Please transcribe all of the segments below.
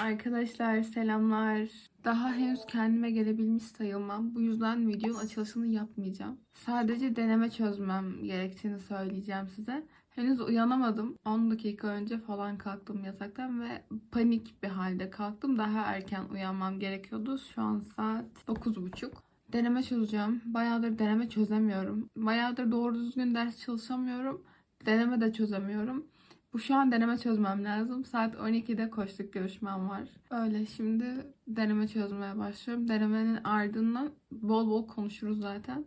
Arkadaşlar selamlar. Daha henüz kendime gelebilmiş sayılmam. Bu yüzden videonun açılışını yapmayacağım. Sadece deneme çözmem gerektiğini söyleyeceğim size. Henüz uyanamadım. 10 dakika önce falan kalktım yataktan ve panik bir halde kalktım. Daha erken uyanmam gerekiyordu. Şu an saat 9.30. Deneme çözeceğim. Bayağıdır deneme çözemiyorum. Bayağıdır doğru düzgün ders çalışamıyorum. Deneme de çözemiyorum. Bu şu an deneme çözmem lazım. Saat 12'de koştuk görüşmem var. Öyle şimdi deneme çözmeye başlıyorum. Denemenin ardından bol bol konuşuruz zaten.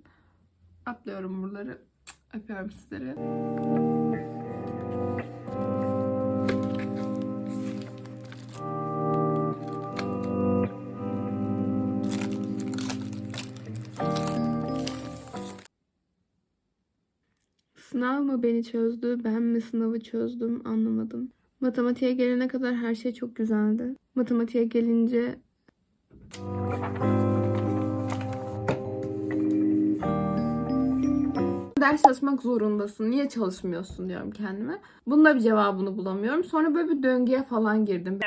Atlıyorum buraları. Öpüyorum sizleri. Sınav mı beni çözdü, ben mi sınavı çözdüm anlamadım. Matematiğe gelene kadar her şey çok güzeldi. Matematiğe gelince ders çalışmak zorundasın. Niye çalışmıyorsun diyorum kendime. Bunun da bir cevabını bulamıyorum. Sonra böyle bir döngüye falan girdim.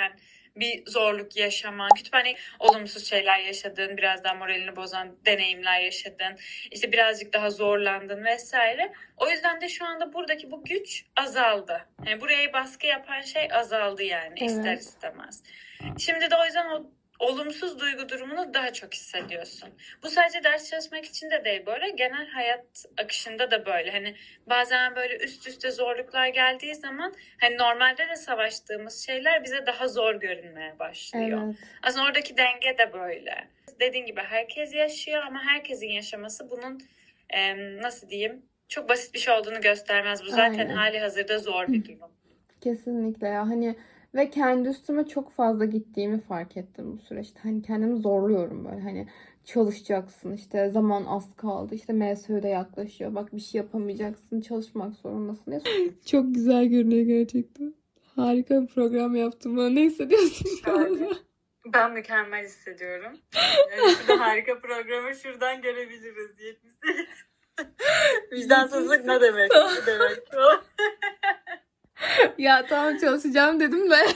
Bir zorluk yaşaman, kütüphane olumsuz şeyler yaşadın, biraz daha moralini bozan deneyimler yaşadın, işte birazcık daha zorlandın vesaire. O yüzden de şu anda buradaki bu güç azaldı. Yani buraya baskı yapan şey azaldı yani Evet. ister istemez. Şimdi de o yüzden o olumsuz duygu durumunu daha çok hissediyorsun. Bu sadece ders çalışmak için de değil böyle genel hayat akışında da böyle. Hani bazen böyle üst üste zorluklar geldiği zaman hani normalde de savaştığımız şeyler bize daha zor görünmeye başlıyor. Evet. Aslında oradaki denge de böyle. Dediğin gibi herkes yaşıyor ama herkesin yaşaması bunun em, nasıl diyeyim çok basit bir şey olduğunu göstermez. Bu zaten Aynen. hali hazırda zor bir durum. Kesinlikle ya hani ve kendi üstüme çok fazla gittiğimi fark ettim bu süreçte. Hani kendimi zorluyorum böyle hani çalışacaksın işte zaman az kaldı işte MSÜ'de yaklaşıyor bak bir şey yapamayacaksın çalışmak zorundasın diye. Çok güzel görünüyor gerçekten. Harika bir program yaptım bana. Ne hissediyorsun şu anda? Ben mükemmel hissediyorum. Yani şurada harika programı şuradan görebiliriz. 78. Vicdansızlık ne demek? Ne demek? ya tamam çalışacağım dedim de.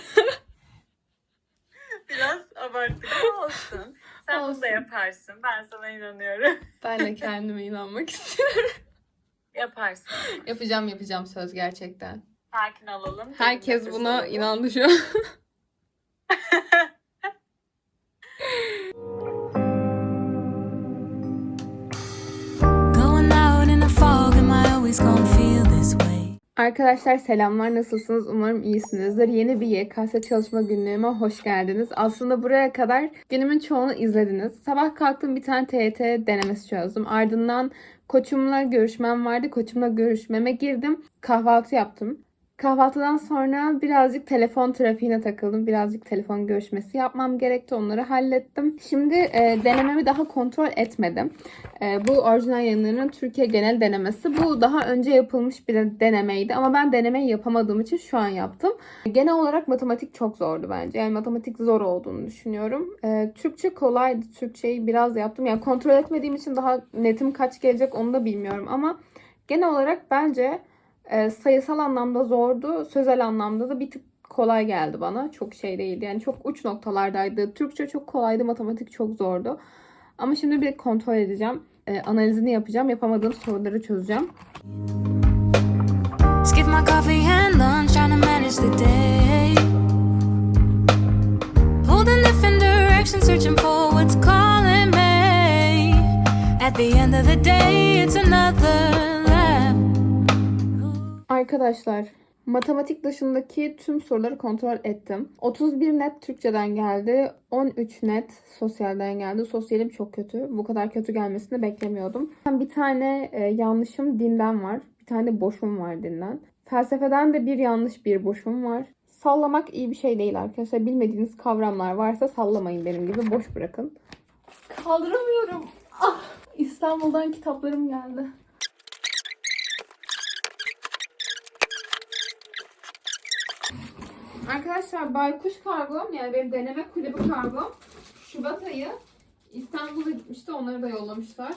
Biraz abarttık ama olsun. Sen bunu Olsun. da yaparsın. Ben sana inanıyorum. Ben de kendime inanmak istiyorum. Yaparsın. yapacağım yapacağım söz gerçekten. Sakin olalım. Herkes Nefes buna alalım. inandı şu an. Going out in the fog, am I always gonna feel this way? Arkadaşlar selamlar nasılsınız? Umarım iyisinizdir. Yeni bir YKS çalışma günlüğüme hoş geldiniz. Aslında buraya kadar günümün çoğunu izlediniz. Sabah kalktım bir tane TYT denemesi çözdüm. Ardından koçumla görüşmem vardı. Koçumla görüşmeme girdim. Kahvaltı yaptım. Kahvaltıdan sonra birazcık telefon trafiğine takıldım. Birazcık telefon görüşmesi yapmam gerekti. Onları hallettim. Şimdi e, denememi daha kontrol etmedim. E, bu orijinal yayınlarının Türkiye genel denemesi. Bu daha önce yapılmış bir denemeydi. Ama ben denemeyi yapamadığım için şu an yaptım. Genel olarak matematik çok zordu bence. Yani matematik zor olduğunu düşünüyorum. E, Türkçe kolaydı. Türkçeyi biraz yaptım. Yani kontrol etmediğim için daha netim kaç gelecek onu da bilmiyorum. Ama genel olarak bence e, sayısal anlamda zordu. Sözel anlamda da bir tık kolay geldi bana. Çok şey değildi. Yani çok uç noktalardaydı. Türkçe çok kolaydı. Matematik çok zordu. Ama şimdi bir kontrol edeceğim. E, analizini yapacağım. Yapamadığım soruları çözeceğim. Skip my coffee and lunch, trying to manage the day. Pulled different directions, searching for what's calling me. At the end of the day, it's another. Arkadaşlar matematik dışındaki tüm soruları kontrol ettim. 31 net Türkçeden geldi. 13 net sosyalden geldi. Sosyalim çok kötü. Bu kadar kötü gelmesini beklemiyordum. Bir tane e, yanlışım dinden var. Bir tane boşum var dinden. Felsefeden de bir yanlış bir boşum var. Sallamak iyi bir şey değil arkadaşlar. Bilmediğiniz kavramlar varsa sallamayın benim gibi. Boş bırakın. Kaldıramıyorum. Ah, İstanbul'dan kitaplarım geldi. Arkadaşlar Baykuş Kargom yani benim deneme kulübü kargom Şubat ayı İstanbul'a gitmişti. Onları da yollamışlar.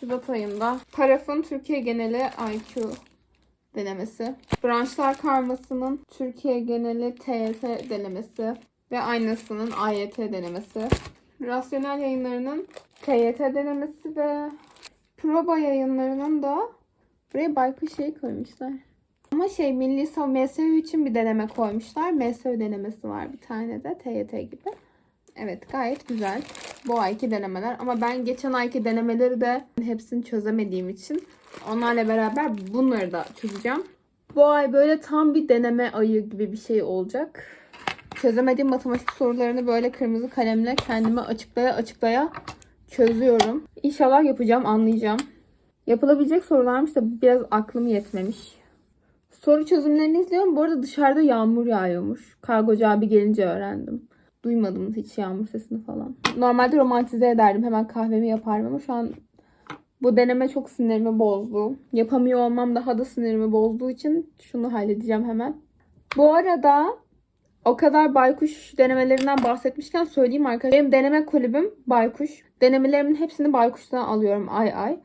Şubat ayında. Paraf'ın Türkiye geneli IQ denemesi. Branşlar karmasının Türkiye geneli TYT denemesi. ve aynasının AYT denemesi. Rasyonel yayınlarının TYT denemesi ve Proba yayınlarının da buraya baykuş şey koymuşlar. Ama şey Milli MSU için bir deneme koymuşlar. MSU denemesi var bir tane de TYT gibi. Evet gayet güzel. Bu ayki denemeler. Ama ben geçen ayki denemeleri de hepsini çözemediğim için onlarla beraber bunları da çözeceğim. Bu ay böyle tam bir deneme ayı gibi bir şey olacak. Çözemediğim matematik sorularını böyle kırmızı kalemle kendime açıklaya açıklaya çözüyorum. İnşallah yapacağım, anlayacağım. Yapılabilecek sorularmış da biraz aklım yetmemiş. Soru çözümlerini izliyorum. Bu arada dışarıda yağmur yağıyormuş. Kargocu abi gelince öğrendim. Duymadım hiç yağmur sesini falan. Normalde romantize ederdim. Hemen kahvemi yapardım ama şu an bu deneme çok sinirimi bozdu. Yapamıyor olmam daha da sinirimi bozduğu için şunu halledeceğim hemen. Bu arada o kadar baykuş denemelerinden bahsetmişken söyleyeyim arkadaşlar. Benim deneme kulübüm baykuş. Denemelerimin hepsini baykuştan alıyorum ay ay.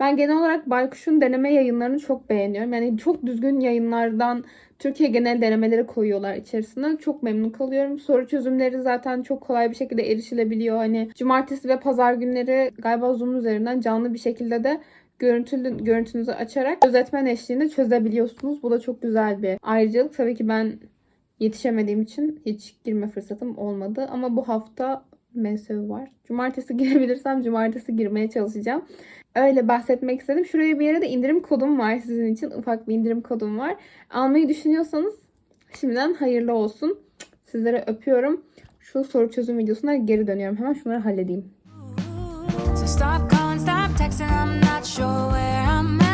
Ben genel olarak baykuşun deneme yayınlarını çok beğeniyorum. Yani çok düzgün yayınlardan Türkiye genel denemeleri koyuyorlar içerisine. Çok memnun kalıyorum. Soru çözümleri zaten çok kolay bir şekilde erişilebiliyor. Hani cumartesi ve pazar günleri galiba Zoom üzerinden canlı bir şekilde de görüntülü, görüntünüzü açarak özetmen eşliğinde çözebiliyorsunuz. Bu da çok güzel bir ayrıcalık. Tabii ki ben yetişemediğim için hiç girme fırsatım olmadı. Ama bu hafta MSÖ var. Cumartesi girebilirsem cumartesi girmeye çalışacağım. Öyle bahsetmek istedim. Şuraya bir yere de indirim kodum var sizin için. Ufak bir indirim kodum var. Almayı düşünüyorsanız şimdiden hayırlı olsun. Sizlere öpüyorum. Şu soru çözüm videosuna geri dönüyorum. Hemen şunları halledeyim. So stop calling, stop texting. I'm not sure where I'm at.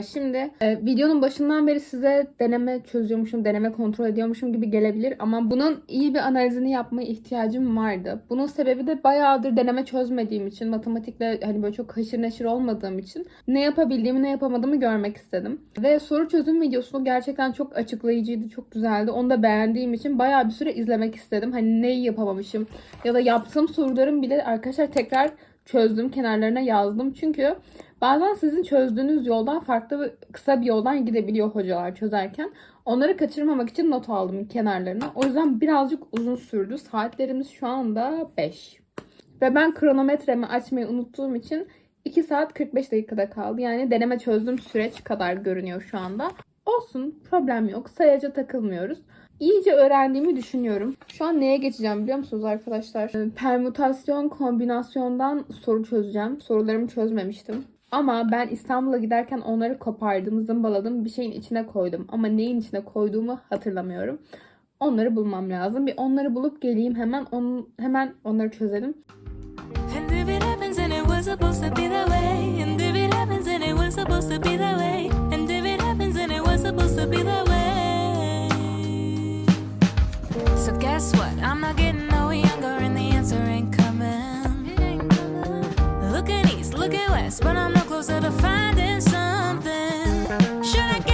Arkadaşlar şimdi e, videonun başından beri size deneme çözüyormuşum, deneme kontrol ediyormuşum gibi gelebilir ama bunun iyi bir analizini yapmaya ihtiyacım vardı. Bunun sebebi de bayağıdır deneme çözmediğim için, matematikle hani böyle çok haşır neşir olmadığım için ne yapabildiğimi ne yapamadığımı görmek istedim. Ve soru çözüm videosu gerçekten çok açıklayıcıydı, çok güzeldi. Onu da beğendiğim için bayağı bir süre izlemek istedim. Hani neyi yapamamışım ya da yaptığım soruların bile arkadaşlar tekrar çözdüm, kenarlarına yazdım. Çünkü bazen sizin çözdüğünüz yoldan farklı kısa bir yoldan gidebiliyor hocalar çözerken. Onları kaçırmamak için not aldım kenarlarına. O yüzden birazcık uzun sürdü. Saatlerimiz şu anda 5. Ve ben kronometremi açmayı unuttuğum için 2 saat 45 dakikada kaldı. Yani deneme çözdüğüm süreç kadar görünüyor şu anda. Olsun problem yok. Sayaca takılmıyoruz. İyice öğrendiğimi düşünüyorum. Şu an neye geçeceğim biliyor musunuz arkadaşlar? Ee, Permütasyon, kombinasyondan soru çözeceğim. Sorularımı çözmemiştim. Ama ben İstanbul'a giderken onları kopardım, zımbaladım, bir şeyin içine koydum. Ama neyin içine koyduğumu hatırlamıyorum. Onları bulmam lazım. Bir onları bulup geleyim hemen on, hemen onları çözelim. And if it happens, then it Looking west, but I'm no closer to finding something. Should I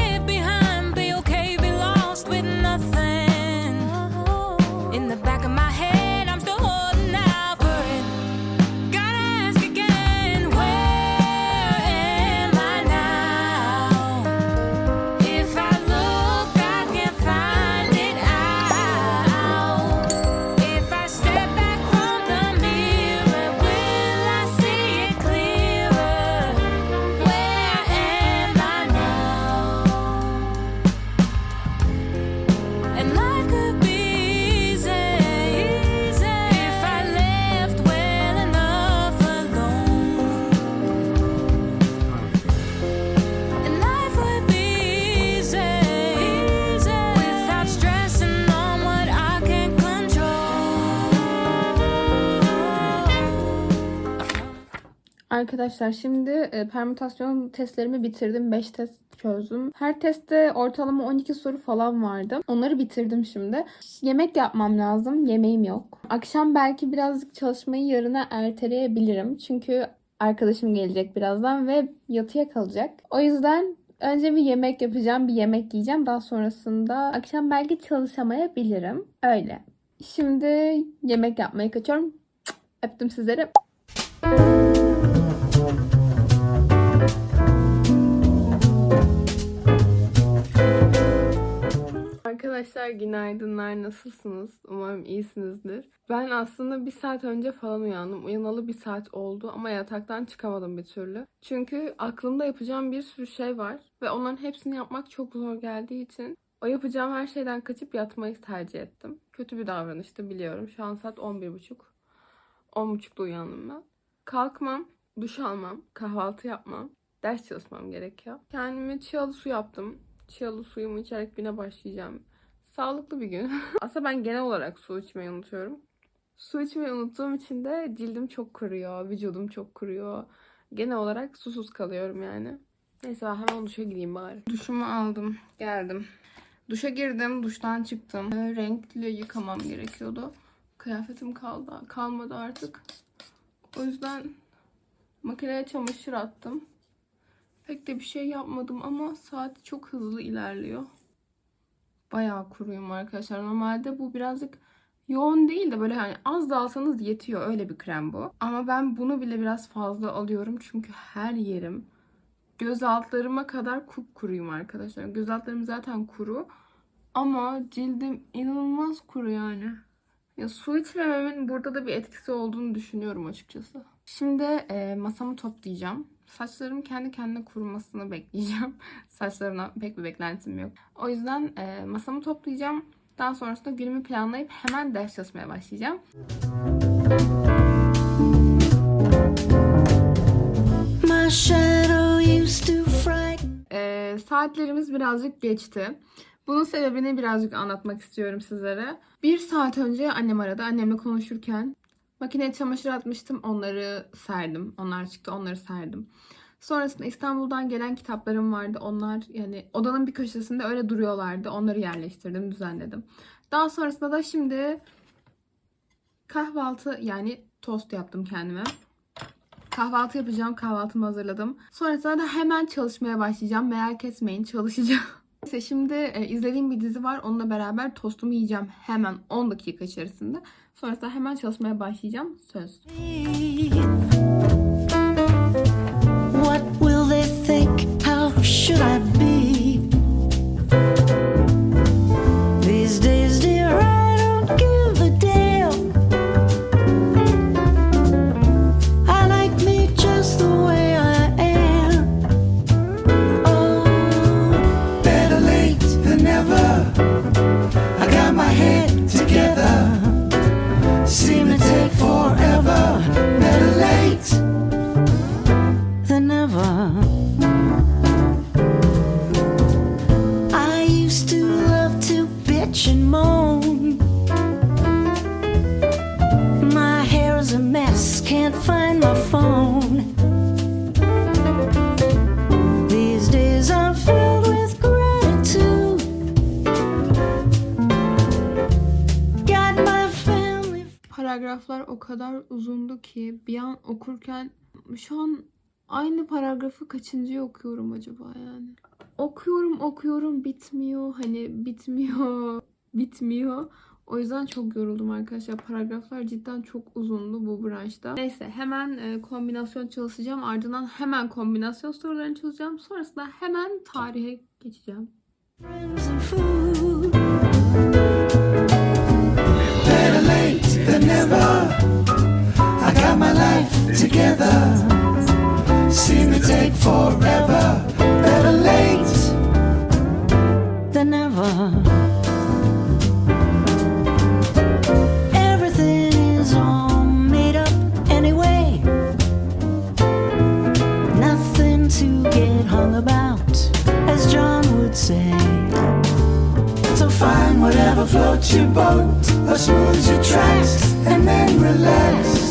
Arkadaşlar şimdi e, permütasyon testlerimi bitirdim. 5 test çözdüm. Her testte ortalama 12 soru falan vardı. Onları bitirdim şimdi. Yemek yapmam lazım. Yemeğim yok. Akşam belki birazcık çalışmayı yarına erteleyebilirim. Çünkü arkadaşım gelecek birazdan ve yatıya kalacak. O yüzden önce bir yemek yapacağım. Bir yemek yiyeceğim. Daha sonrasında akşam belki çalışamayabilirim. Öyle. Şimdi yemek yapmaya kaçıyorum. Öptüm sizleri. Arkadaşlar günaydınlar nasılsınız? Umarım iyisinizdir. Ben aslında bir saat önce falan uyandım. Uyanalı bir saat oldu ama yataktan çıkamadım bir türlü. Çünkü aklımda yapacağım bir sürü şey var ve onların hepsini yapmak çok zor geldiği için o yapacağım her şeyden kaçıp yatmayı tercih ettim. Kötü bir davranıştı biliyorum. Şu an saat 11.30. 10.30'da uyandım ben. Kalkmam, duş almam, kahvaltı yapmam, ders çalışmam gerekiyor. Kendime çiğalı su yaptım. Çiğalı suyumu içerek güne başlayacağım. Sağlıklı bir gün. Aslında ben genel olarak su içmeyi unutuyorum. Su içmeyi unuttuğum için de cildim çok kuruyor, vücudum çok kuruyor. Genel olarak susuz kalıyorum yani. Neyse ben hemen duşa gireyim bari. Duşumu aldım, geldim. Duşa girdim, duştan çıktım. Renkli yıkamam gerekiyordu. Kıyafetim kaldı, kalmadı artık. O yüzden makineye çamaşır attım. Pek de bir şey yapmadım ama saat çok hızlı ilerliyor. Bayağı kuruyum arkadaşlar. Normalde bu birazcık yoğun değil de böyle hani az da alsanız yetiyor. Öyle bir krem bu. Ama ben bunu bile biraz fazla alıyorum. Çünkü her yerim göz altlarıma kadar kupkuruyum arkadaşlar. Göz altlarım zaten kuru. Ama cildim inanılmaz kuru yani. Ya su içmememin burada da bir etkisi olduğunu düşünüyorum açıkçası. Şimdi e, masamı toplayacağım. Saçlarım kendi kendine kurumasını bekleyeceğim. Saçlarına pek bir beklentim yok. O yüzden e, masamı toplayacağım. Daha sonrasında günümü planlayıp hemen ders çalışmaya başlayacağım. My shadow used to frighten. Ee, saatlerimiz birazcık geçti. Bunun sebebini birazcık anlatmak istiyorum sizlere. Bir saat önce annem aradı. Annemle konuşurken makineye çamaşır atmıştım. Onları serdim. Onlar çıktı. Onları serdim. Sonrasında İstanbul'dan gelen kitaplarım vardı. Onlar yani odanın bir köşesinde öyle duruyorlardı. Onları yerleştirdim, düzenledim. Daha sonrasında da şimdi kahvaltı yani tost yaptım kendime. Kahvaltı yapacağım. Kahvaltımı hazırladım. Sonrasında da hemen çalışmaya başlayacağım. Merak etmeyin çalışacağım. Neyse şimdi e, izlediğim bir dizi var. Onunla beraber tostumu yiyeceğim hemen 10 dakika içerisinde. Sonrasında hemen çalışmaya başlayacağım. Söz. Paragraflar o kadar uzundu ki bir an okurken şu an aynı paragrafı kaçıncı okuyorum acaba yani? Okuyorum okuyorum bitmiyor hani bitmiyor bitmiyor. O yüzden çok yoruldum arkadaşlar. Paragraflar cidden çok uzundu bu branşta. Neyse hemen e, kombinasyon çalışacağım. Ardından hemen kombinasyon sorularını çözeceğim. Sonrasında hemen tarihe geçeceğim. Than never. I got my life together. Seem to take forever. Better late. than ever. Everything floats your boat or smooths your tracks and then relax.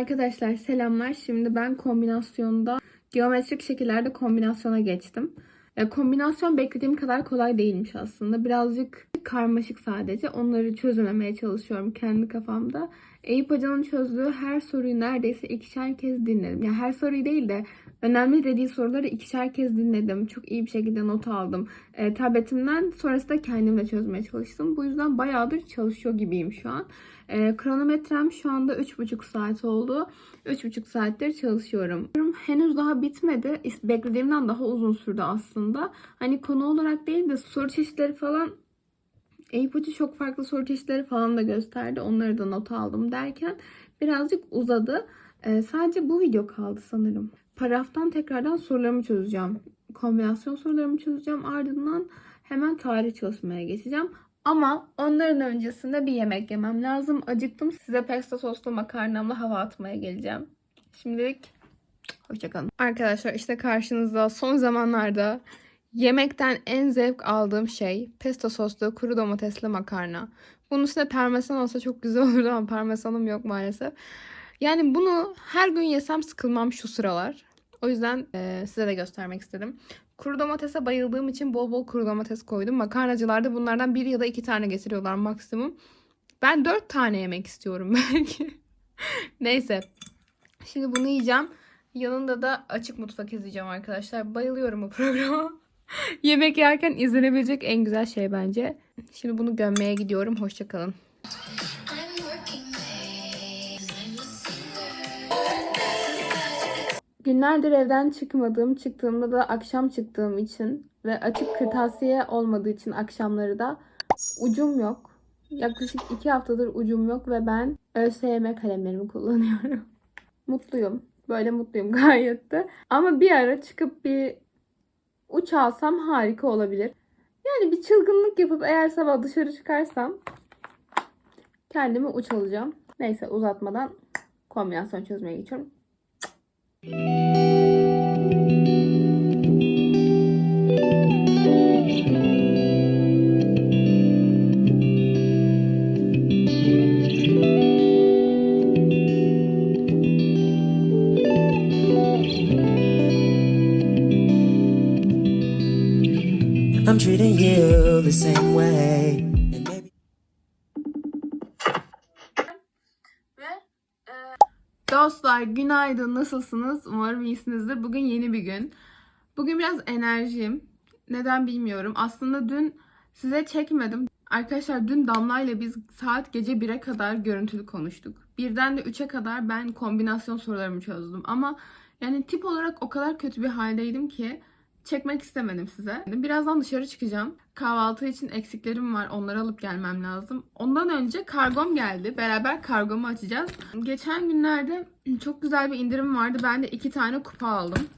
Arkadaşlar selamlar. Şimdi ben kombinasyonda geometrik şekillerde kombinasyona geçtim. Ya, kombinasyon beklediğim kadar kolay değilmiş aslında. Birazcık karmaşık sadece. Onları çözümlemeye çalışıyorum kendi kafamda. Eyüp Hoca'nın çözdüğü her soruyu neredeyse ikişer kez dinledim. Yani her soruyu değil de önemli dediği soruları ikişer kez dinledim. Çok iyi bir şekilde not aldım. E, tabletimden sonrasında kendim de çözmeye çalıştım. Bu yüzden bayağıdır çalışıyor gibiyim şu an. E, kronometrem şu anda 3,5 saat oldu. 3,5 saattir çalışıyorum. Henüz daha bitmedi. Beklediğimden daha uzun sürdü aslında. Hani konu olarak değil de soru çeşitleri falan Hoca çok farklı soru çeşitleri falan da gösterdi. Onları da not aldım derken birazcık uzadı. Ee, sadece bu video kaldı sanırım. Paraftan tekrardan sorularımı çözeceğim. Kombinasyon sorularımı çözeceğim. Ardından hemen tarih çalışmaya geçeceğim. Ama onların öncesinde bir yemek yemem lazım. Acıktım. Size pesto soslu makarnamla hava atmaya geleceğim. Şimdilik hoşçakalın. Arkadaşlar işte karşınızda son zamanlarda yemekten en zevk aldığım şey pesto soslu kuru domatesli makarna. Bunun üstüne parmesan olsa çok güzel olurdu ama parmesanım yok maalesef. Yani bunu her gün yesem sıkılmam şu sıralar. O yüzden eee, size de göstermek istedim. Kuru domatese bayıldığım için bol bol kuru domates koydum. Makarnacılarda bunlardan bir ya da iki tane getiriyorlar maksimum. Ben dört tane yemek istiyorum belki. Neyse. Şimdi bunu yiyeceğim. Yanında da açık mutfak izleyeceğim arkadaşlar. Bayılıyorum bu programa. Yemek yerken izlenebilecek en güzel şey bence. Şimdi bunu gömmeye gidiyorum. Hoşçakalın. Günlerdir evden çıkmadığım, çıktığımda da akşam çıktığım için ve açık kırtasiye olmadığı için akşamları da ucum yok. Yaklaşık iki haftadır ucum yok ve ben ÖSYM kalemlerimi kullanıyorum. mutluyum. Böyle mutluyum gayet de. Ama bir ara çıkıp bir uç alsam harika olabilir. Yani bir çılgınlık yapıp eğer sabah dışarı çıkarsam kendimi uç alacağım. Neyse uzatmadan kombinasyon çözmeye geçiyorum. I'm treating you the same way. Dostlar günaydın nasılsınız? Umarım iyisinizdir. Bugün yeni bir gün. Bugün biraz enerjim. Neden bilmiyorum. Aslında dün size çekmedim. Arkadaşlar dün Damla ile biz saat gece 1'e kadar görüntülü konuştuk. Birden de 3'e kadar ben kombinasyon sorularımı çözdüm. Ama yani tip olarak o kadar kötü bir haldeydim ki çekmek istemedim size. Birazdan dışarı çıkacağım. Kahvaltı için eksiklerim var. Onları alıp gelmem lazım. Ondan önce kargom geldi. Beraber kargomu açacağız. Geçen günlerde çok güzel bir indirim vardı. Ben de iki tane kupa aldım.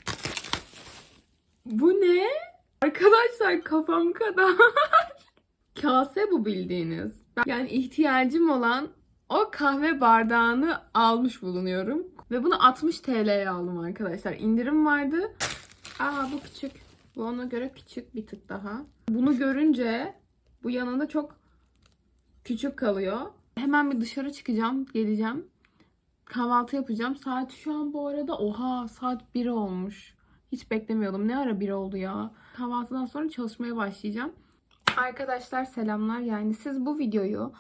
Bu ne? Arkadaşlar kafam kadar. Kase bu bildiğiniz. Yani ihtiyacım olan o kahve bardağını almış bulunuyorum. Ve bunu 60 TL'ye aldım arkadaşlar. İndirim vardı. Aa bu küçük. Bu ona göre küçük bir tık daha. Bunu görünce bu yanında çok küçük kalıyor. Hemen bir dışarı çıkacağım, geleceğim. Kahvaltı yapacağım. Saat şu an bu arada oha saat 1 olmuş. Hiç beklemiyordum. Ne ara 1 oldu ya. Kahvaltıdan sonra çalışmaya başlayacağım. Arkadaşlar selamlar. Yani siz bu videoyu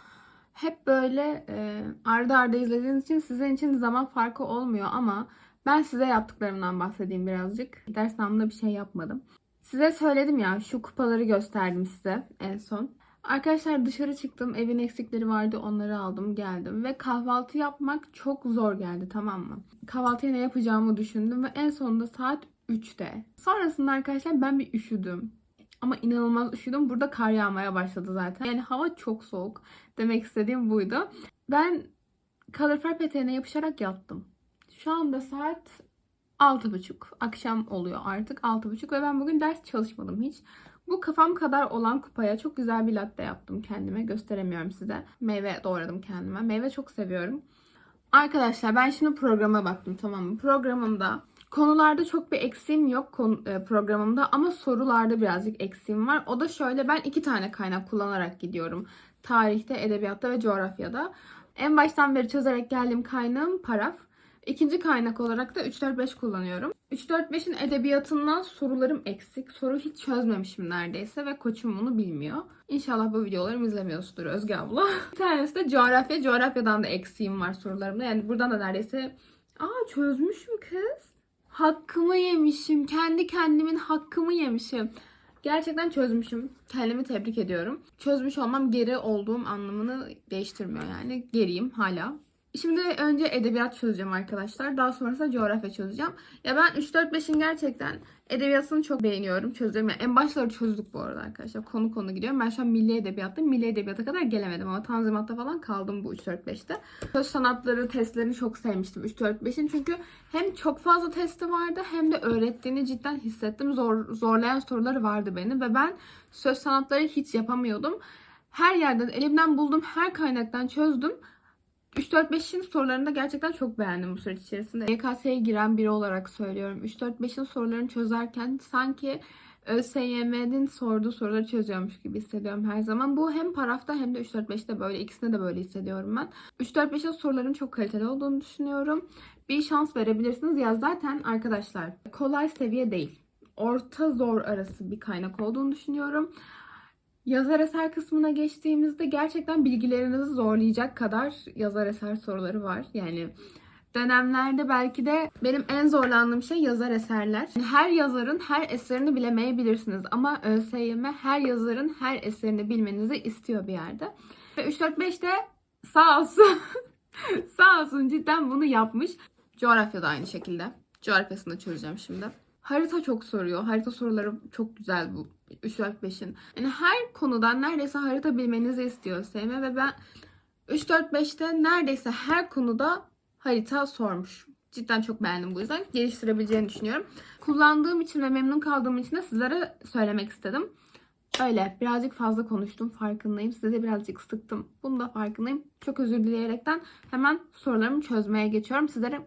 hep böyle e, arda arda izlediğiniz için sizin için zaman farkı olmuyor ama ben size yaptıklarımdan bahsedeyim birazcık. Ders anlamında bir şey yapmadım. Size söyledim ya şu kupaları gösterdim size en son. Arkadaşlar dışarı çıktım. Evin eksikleri vardı. Onları aldım geldim. Ve kahvaltı yapmak çok zor geldi tamam mı? Kahvaltıya ne yapacağımı düşündüm. Ve en sonunda saat 3'te. Sonrasında arkadaşlar ben bir üşüdüm. Ama inanılmaz üşüdüm. Burada kar yağmaya başladı zaten. Yani hava çok soğuk. Demek istediğim buydu. Ben kalorifer peteğine yapışarak yattım. Şu anda saat 6.30. Akşam oluyor artık 6.30 ve ben bugün ders çalışmadım hiç. Bu kafam kadar olan kupaya çok güzel bir latte yaptım kendime. Gösteremiyorum size. Meyve doğradım kendime. Meyve çok seviyorum. Arkadaşlar ben şimdi programa baktım tamam mı? Programımda konularda çok bir eksiğim yok e, programımda ama sorularda birazcık eksiğim var. O da şöyle ben iki tane kaynak kullanarak gidiyorum. Tarihte, edebiyatta ve coğrafyada. En baştan beri çözerek geldiğim kaynağım paraf. İkinci kaynak olarak da 3-4-5 kullanıyorum. 3-4-5'in edebiyatından sorularım eksik. Soru hiç çözmemişim neredeyse ve koçum bunu bilmiyor. İnşallah bu videolarımı izlemiyorsundur Özge abla. bir tanesi de coğrafya. Coğrafyadan da eksiğim var sorularımda. Yani buradan da neredeyse... Aa çözmüşüm kız. Hakkımı yemişim. Kendi kendimin hakkımı yemişim. Gerçekten çözmüşüm. Kendimi tebrik ediyorum. Çözmüş olmam geri olduğum anlamını değiştirmiyor yani. Geriyim hala. Şimdi önce edebiyat çözeceğim arkadaşlar. Daha sonrasında coğrafya çözeceğim. Ya ben 3-4-5'in gerçekten edebiyatını çok beğeniyorum. Çözüyorum. Yani en başları çözdük bu arada arkadaşlar. Konu konu gidiyorum. Ben şu an milli edebiyatta, milli edebiyata kadar gelemedim ama tanzimatta falan kaldım bu 3-4-5'te. Söz sanatları testlerini çok sevmiştim 3-4-5'in. Çünkü hem çok fazla testi vardı hem de öğrettiğini cidden hissettim. Zor, zorlayan soruları vardı benim ve ben söz sanatları hiç yapamıyordum. Her yerden elimden bulduğum her kaynaktan çözdüm. 3-4-5'in sorularını da gerçekten çok beğendim bu süreç içerisinde. YKS'ye giren biri olarak söylüyorum. 3-4-5'in sorularını çözerken sanki ÖSYM'nin sorduğu soruları çözüyormuş gibi hissediyorum her zaman. Bu hem parafta hem de 3-4-5'te böyle. ikisinde de böyle hissediyorum ben. 3-4-5'in soruların çok kaliteli olduğunu düşünüyorum. Bir şans verebilirsiniz. Ya zaten arkadaşlar kolay seviye değil. Orta zor arası bir kaynak olduğunu düşünüyorum. Yazar eser kısmına geçtiğimizde gerçekten bilgilerinizi zorlayacak kadar yazar eser soruları var. Yani dönemlerde belki de benim en zorlandığım şey yazar eserler. Her yazarın her eserini bilemeyebilirsiniz ama ÖSYM her yazarın her eserini bilmenizi istiyor bir yerde. Ve 3-4-5 de sağ olsun sağ olsun cidden bunu yapmış. Coğrafya da aynı şekilde. Coğrafyasını çözeceğim şimdi. Harita çok soruyor. Harita soruları çok güzel bu 3-4-5'in. Yani her konudan neredeyse harita bilmenizi istiyor ÖSYM ve ben 3-4-5'te neredeyse her konuda harita sormuş. Cidden çok beğendim bu yüzden. Geliştirebileceğini düşünüyorum. Kullandığım için ve memnun kaldığım için de sizlere söylemek istedim. Öyle birazcık fazla konuştum farkındayım. Size de birazcık sıktım. Bunu da farkındayım. Çok özür dileyerekten hemen sorularımı çözmeye geçiyorum. Sizlere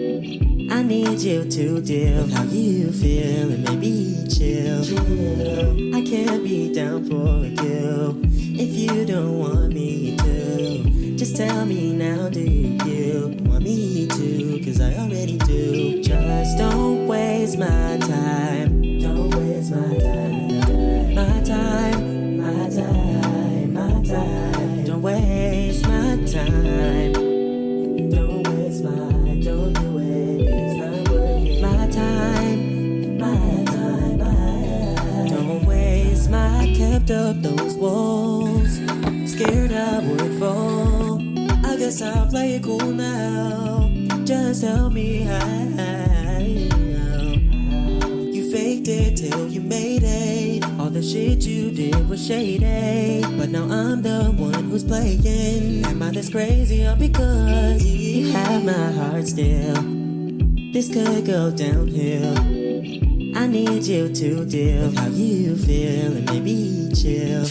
I need you to deal with how you feel and maybe chill. I can't be down for you if you don't want me to. Just tell me now, do you want me to? Cause I already do. Just don't waste my time. Up those walls, scared I would fall. I guess I'll play it cool now. Just tell me how. You faked it till you made it. All the shit you did was shady. But now I'm the one who's playing. Am I this crazy or because you have my heart still? This could go downhill. I need you to deal how you feel and maybe chill.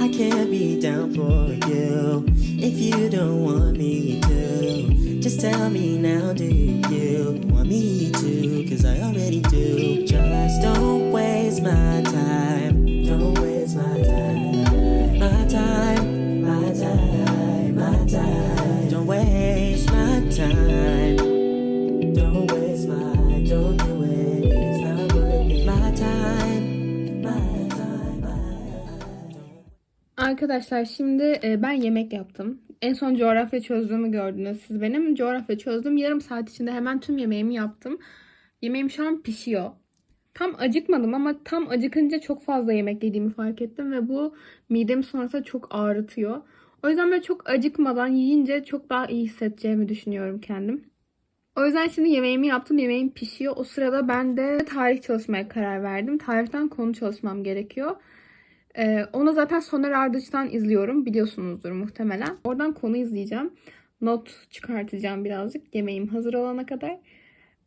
I can't be down for you if you don't want me to. Just tell me now, do you want me to? Cause I already do. Just don't waste my time. Don't waste my time. My time, my time, my time. Don't waste my time. Arkadaşlar şimdi e, ben yemek yaptım. En son coğrafya çözdüğümü gördünüz siz benim. Coğrafya çözdüm. Yarım saat içinde hemen tüm yemeğimi yaptım. Yemeğim şu an pişiyor. tam acıkmadım ama tam acıkınca çok fazla yemek yediğimi fark ettim ve bu midemi sonrasında çok ağrıtıyor. O yüzden böyle çok acıkmadan yiyince çok daha iyi hissedeceğimi düşünüyorum kendim. O yüzden şimdi yemeğimi yaptım. Yemeğim pişiyor. O sırada ben de tarih çalışmaya karar verdim. Tarihten konu çalışmam gerekiyor. Ee, onu zaten Soner Ardıç'tan izliyorum. Biliyorsunuzdur muhtemelen. Oradan konu izleyeceğim. Not çıkartacağım birazcık yemeğim hazır olana kadar.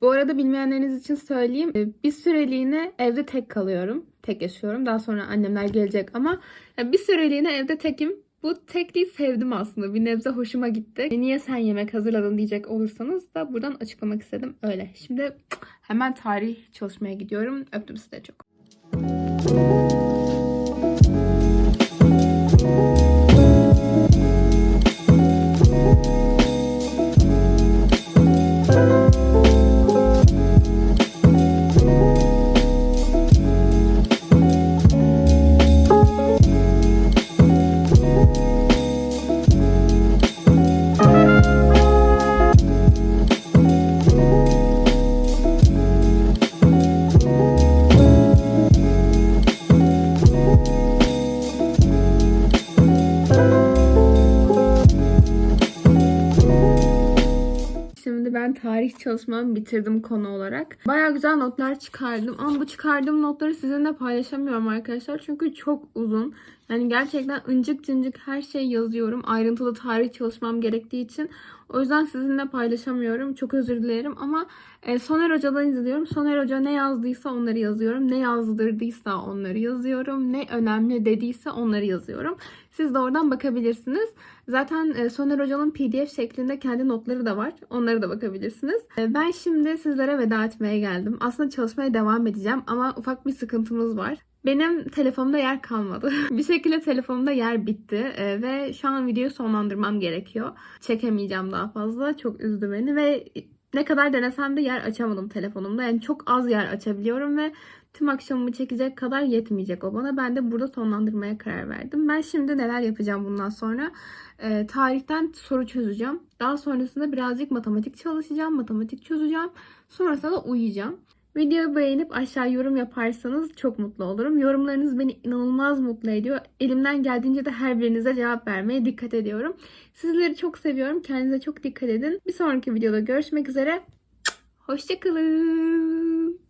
Bu arada bilmeyenleriniz için söyleyeyim. Ee, Bir süreliğine evde tek kalıyorum. Tek yaşıyorum. Daha sonra annemler gelecek ama bir süreliğine evde tekim. Bu tekliği sevdim aslında. Bir nebze hoşuma gitti. E, Niye sen yemek hazırladın diyecek olursanız da buradan açıklamak istedim. Öyle. Şimdi hemen tarih çalışmaya gidiyorum. Öptüm size çok. Şimdi çalışmamı bitirdim konu olarak. Baya güzel notlar çıkardım ama bu çıkardığım notları sizinle paylaşamıyorum arkadaşlar. Çünkü çok uzun. Yani gerçekten incik cincik her şey yazıyorum. Ayrıntılı tarih çalışmam gerektiği için. O yüzden sizinle paylaşamıyorum. Çok özür dilerim ama e, Soner Hoca'dan izliyorum. Soner Hoca ne yazdıysa onları yazıyorum. Ne yazdırdıysa onları yazıyorum. Ne önemli dediyse onları yazıyorum. Siz de oradan bakabilirsiniz. Zaten e, Soner Hoca'nın PDF şeklinde kendi notları da var. Onlara da bakabilirsiniz. E, Ben şimdi sizlere veda etmeye geldim. Aslında çalışmaya devam edeceğim ama ufak bir sıkıntımız var. Benim telefonumda yer kalmadı. bir şekilde telefonumda yer bitti e, ve şu an videoyu sonlandırmam gerekiyor. Çekemeyeceğim daha fazla. Çok üzdü beni ve ne kadar denesem de yer açamadım telefonumda. Yani çok az yer açabiliyorum ve tüm akşamımı çekecek kadar yetmeyecek o bana. Ben de burada sonlandırmaya karar verdim. Ben şimdi neler yapacağım bundan sonra? Ee, tarihten soru çözeceğim. Daha sonrasında birazcık matematik çalışacağım. Matematik çözeceğim. Sonrasında da uyuyacağım. Videoyu beğenip aşağı yorum yaparsanız çok mutlu olurum. Yorumlarınız beni inanılmaz mutlu ediyor. Elimden geldiğince de her birinize cevap vermeye dikkat ediyorum. Sizleri çok seviyorum. Kendinize çok dikkat edin. Bir sonraki videoda görüşmek üzere. Hoşçakalın.